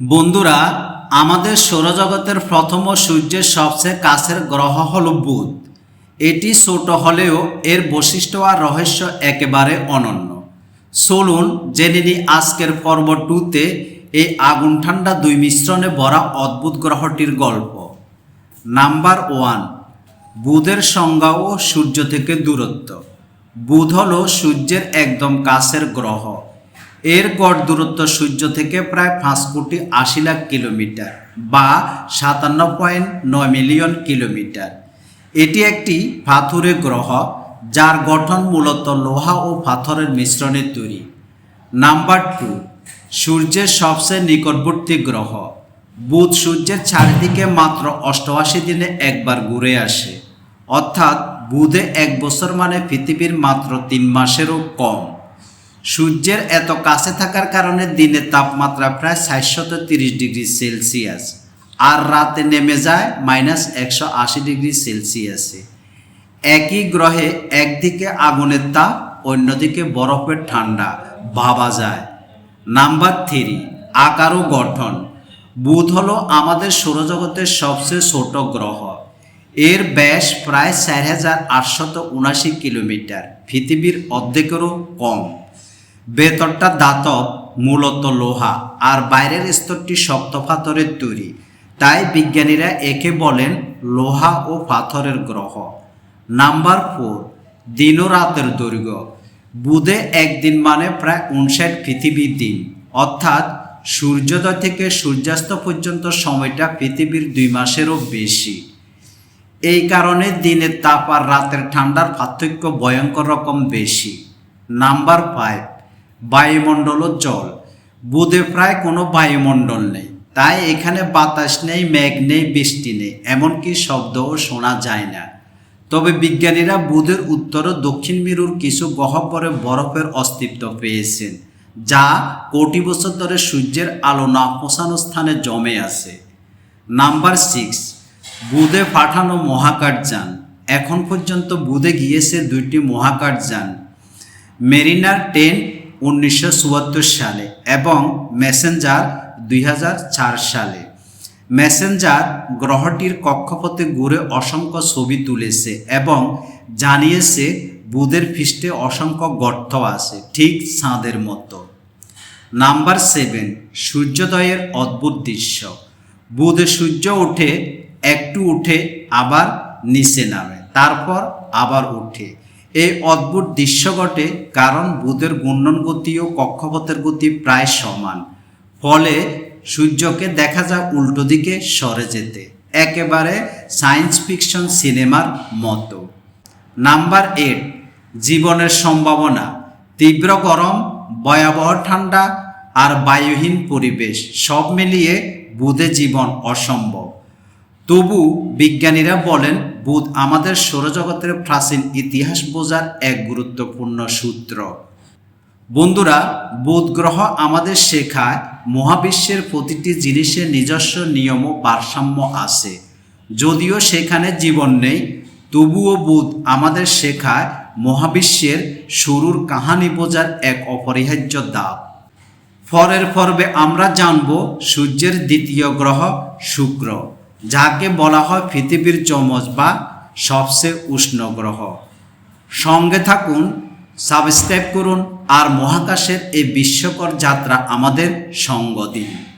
বন্ধুরা, আমাদের সৌরজগতের প্রথম সূর্যের সবচেয়ে কাছের গ্রহ হল বুধ। এটি ছোট হলেও এর বৈশিষ্ট্য আর রহস্য একেবারে অনন্য। চলুন জেনে নিই আজকের পর্ব টুতে এই আগুন ঠান্ডা দুই মিশ্রণে ভরা অদ্ভুত গ্রহটির গল্প। নাম্বার ওয়ান, বুধের সংজ্ঞা ও সূর্য থেকে দূরত্ব। বুধ হল সূর্যের একদম কাছের গ্রহ। এর গড় দূরত্ব সূর্য থেকে প্রায় পাঁচ কোটি আশি লাখ কিলোমিটার বা সাতান্ন পয়েন্ট নয় মিলিয়ন কিলোমিটার। এটি একটি পাথুরে গ্রহ যার গঠন মূলত লোহা ও পাথরের মিশ্রণে তৈরি। নাম্বার টু, সূর্যের সবচেয়ে নিকটবর্তী গ্রহ। বুধ সূর্যের চারিদিকে মাত্র অষ্টআশি দিনে একবার ঘুরে আসে। অর্থাৎ বুধে এক বছর মানে পৃথিবীর মাত্র তিন মাসেরও কম। সূর্যের এত কাছে থাকার কারণে দিনের তাপমাত্রা প্রায় সাতশত তিরিশ ডিগ্রি সেলসিয়াস, আর রাতে নেমে যায় মাইনাস একশো আশি ডিগ্রি সেলসিয়াসে। একই গ্রহে একদিকে আগুনের তাপ, অন্যদিকে বরফের ঠান্ডা, ভাবা যায়। নাম্বার থ্রি, আকার ও গঠন। বুধ হলো আমাদের সৌরজগতের সবচেয়ে ছোট গ্রহ। এর ব্যাস প্রায় চার হাজার আটশত উনাশি কিলোমিটার। পৃথিবীর অর্ধেকেরও কম। ভেতরটা দাতব, মূলত লোহা, আর বাইরের স্তরটি শক্ত পাথরের তৈরি। তাই বিজ্ঞানীরা একে বলেন লোহা ও পাথরের গ্রহ। নাম্বার ফোর দিন ও রাতের দৈর্ঘ্য। বুধে একদিন মানে প্রায় উনষাট পৃথিবীর দিন। অর্থাৎ সূর্যোদয় থেকে সূর্যাস্ত পর্যন্ত সময়টা পৃথিবীর দুই মাসেরও বেশি। এই কারণে দিনের তাপ আর রাতের ঠান্ডার পার্থক্য ভয়ঙ্কর রকম বেশি। নাম্বার ফাইভ বায়ুমণ্ডল জল বুধে প্রায় কোনো বায়ুমণ্ডল নেই। তাই এখানে বাতাস নেই, মেঘ নেই, বৃষ্টি নেই, এমনকি শব্দও শোনা যায় না। তবে বিজ্ঞানীরা বুধের উত্তর ও দক্ষিণ মেরুর কিছু গহ্বরে বরফের অস্তিত্ব পেয়েছেন, যা কোটি বছর ধরে সূর্যের আলো না পৌঁছানো স্থানে জমে আছে। নাম্বার সিক্স, বুধে পাঠানো মহাকাশযান এখন পর্যন্ত বুধে গিয়েছে দুইটি মহাকাশযান মেরিনার টেন উনিশশো চুয়াত্তর সালে এবং মেসেঞ্জার দুই হাজার চার সালে। মেসেঞ্জার গ্রহটির কক্ষপথে ঘুরে অসংখ্য ছবি তুলেছে এবং জানিয়েছে বুধের পৃষ্ঠে অসংখ্য গর্ত আছে, ঠিক চাঁদের মতো। নাম্বার সেভেন সূর্যোদয়ের অদ্ভুত দৃশ্য। বুধে সূর্য ওঠে, একটু উঠে আবার নিচে নামে, তারপর আবার ওঠে। এই অদ্ভুত দৃশ্য ঘটে কারণ বুধের ঘূর্ণন গতি ও কক্ষপথের গতি প্রায় সমান। ফলে সূর্যকে দেখা যায় উল্টো দিকে সরে যেতে। একেবারে সায়েন্স ফিকশন সিনেমার মতো। নাম্বার এইট, জীবনের সম্ভাবনা। তীব্র গরম, ভয়াবহ ঠান্ডা আর বায়ুহীন পরিবেশ সব মিলিয়ে বুধে জীবন অসম্ভব। তবু বিজ্ঞানীরা বলেন, বুধ আমাদের সৌরজগতের প্রাচীন ইতিহাস বোঝার এক গুরুত্বপূর্ণ সূত্র। বন্ধুরা, বুধ গ্রহ আমাদের শেখায়, মহাবিশ্বের প্রতিটি জিনিসের নিজস্ব নিয়ম ও ভারসাম্য আছে। যদিও সেখানে জীবন নেই, তবুও বুধ আমাদের শেখায়, মহাবিশ্বের শুরুর কাহানি বোঝার এক অপরিহার্য দাব পরের পর্বে আমরা জানব সূর্যের দ্বিতীয় গ্রহ শুক্র। যাকে বলা হয় পৃথিবীর চমচ বা সবচেয়ে উষ্ণ গ্রহ। সঙ্গে থাকুন সাবস্ক্রাইব করুন আর মহাকাশের এই বিশ্বকর যাত্রা আমাদের সঙ্গ দিন।